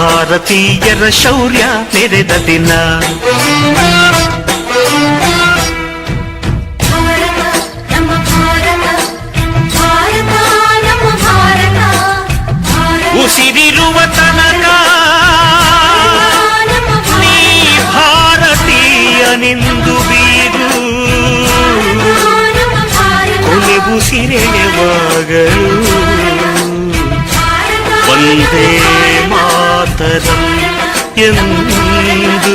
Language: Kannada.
ಭಾರತೀಯರ ಶೌರ್ಯ ಮೆರೆದ ದಿನ. ಭಾರತ ನಮ್ಮ ಭಾರತ ಭಾರತ ನಮ್ಮ ಭಾರತ ಭಾರತ ಉಸಿರಿರುವ ತನಕ ನಮ್ಮ ನೀ ಭಾರತೀಯನೆಂದು ಬೀರು ನಮ್ಮ ಭಾರತ ಕೊನೆ ಉಸಿರೆಯವಾಗಲು ಭಾರತ ಒಂದೇ തരം എന്തു